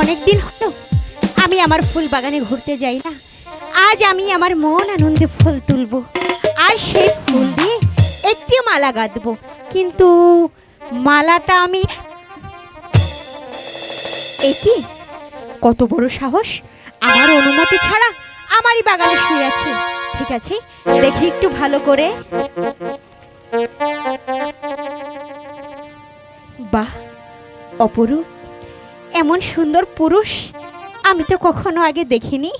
অনেকদিন হলো, আমি আমার ফুল বাগানে ঘুরতে যাই না। আজ আমি আমার মন আনন্দে ফুল তুলব। আর সেই ফুল দিয়ে একটি মালা গাঁথবো কিন্তু মালাটা আমি এটি কত বড় সাহস। আমার অনুমতি ছাড়া আমারই বাগানে শুয়ে আছে। ঠিক আছে, দেখি একটু ভালো করে। বাহ, অপরূপ। এমন সুন্দর পুরুষ আমি তো কখনো আগে দেখিনি।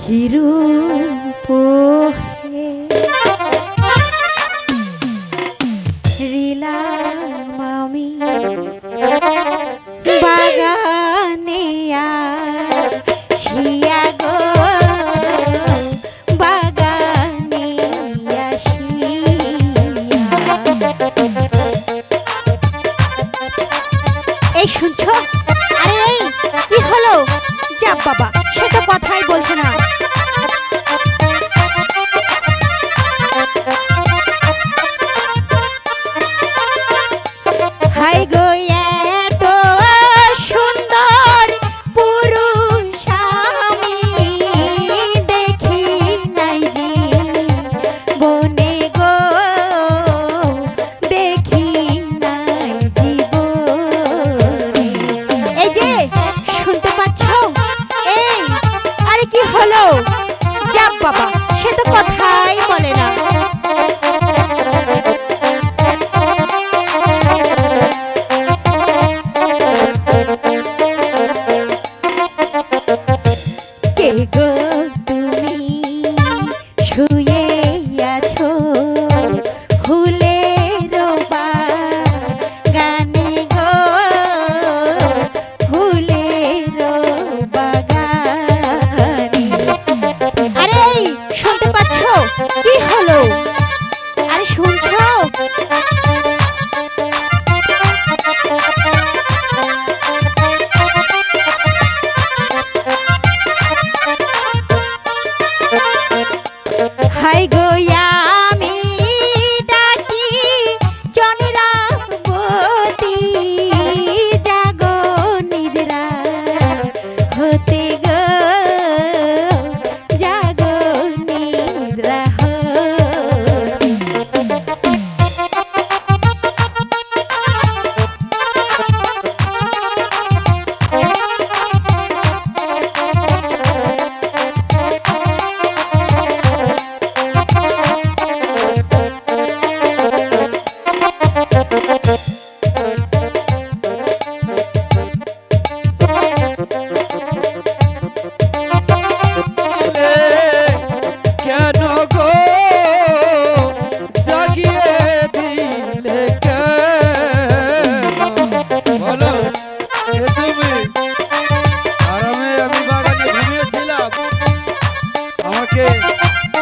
কিরূপ শুনছো? আরে এই কি হলো? যা বাবা সে তো কথাই বল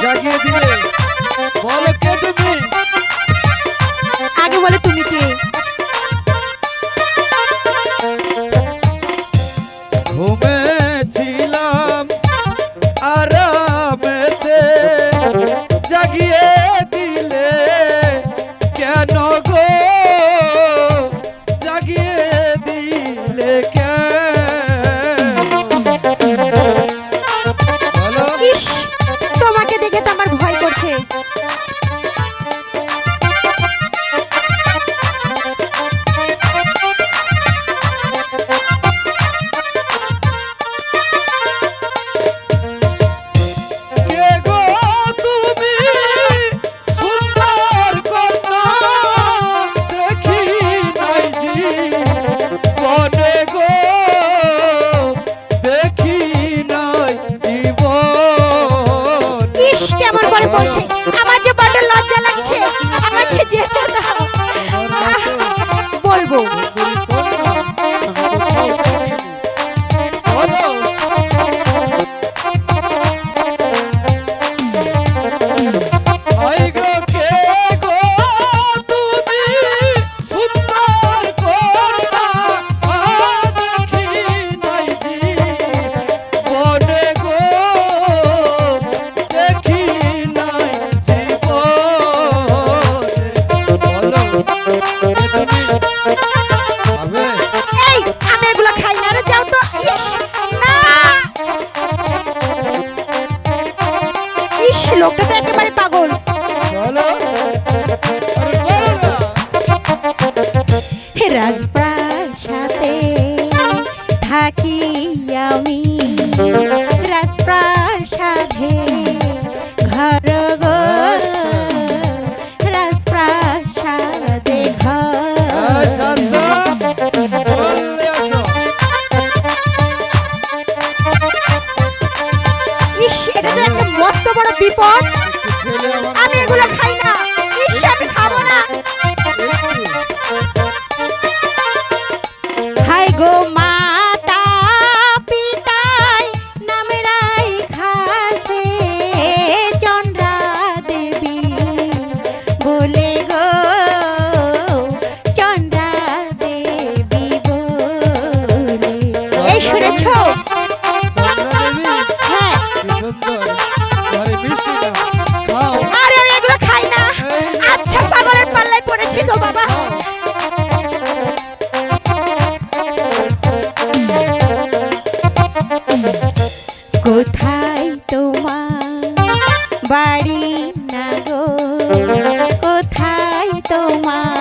জাগিয়ে দিবে কেমন করে পৌঁছে আমার যে লোকটা তো কোথায় তোমার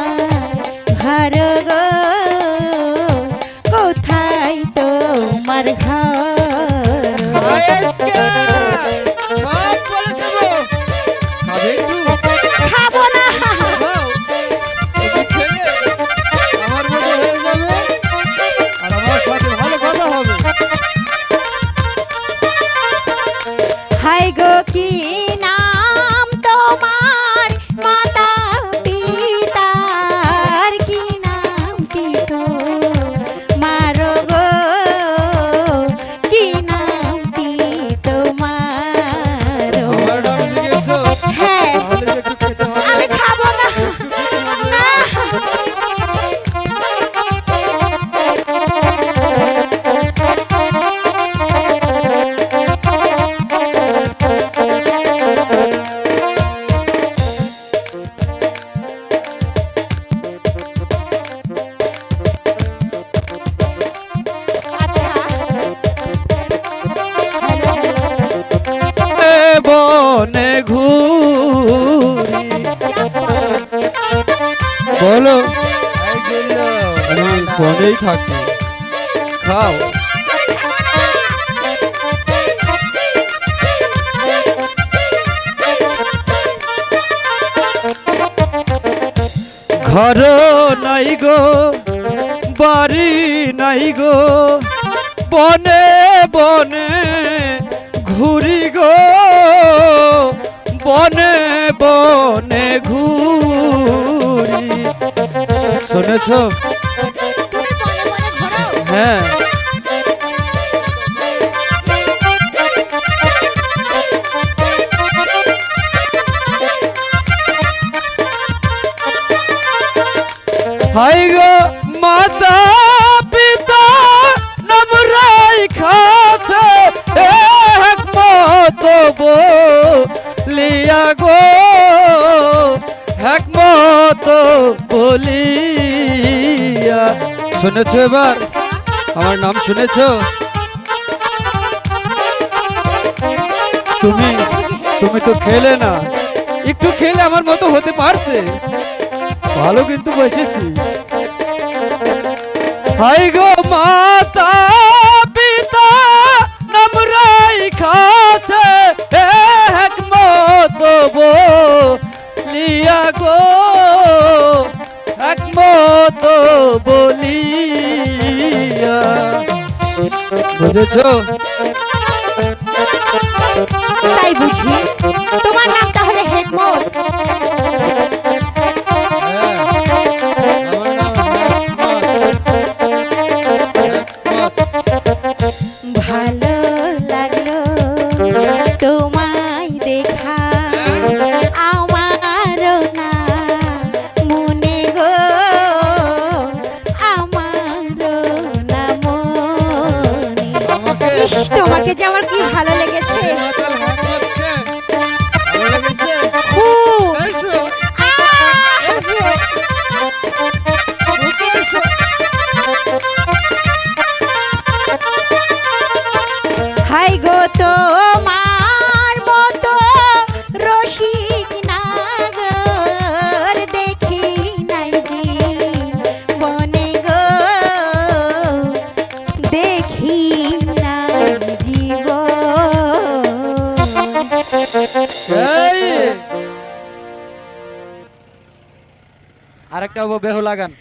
ঘুরি। বলো। ফোনেই থাকি। খাও। ঘর নাই গো, বাড়ি নাই গো, বনে বনে ঘুরি গো শুনেছো হ্যাঁ। হাই গো মাতা পিতা নমরাই খাছে এক মতো বই শুনেছো এবার? আমার নাম শুনেছ? তুমি তুমি তো খেলে না। একটু খেলে আমার মতো হতে পারতে। ভালো কিন্তু বসেছি। হাই গো মাতা! বুঝেছ? তাই বুঝি। তোমার জানিস তোমাকে যে আমার কি ভালো লেগেছে। আরেকটা বাবু বেহু লাগান।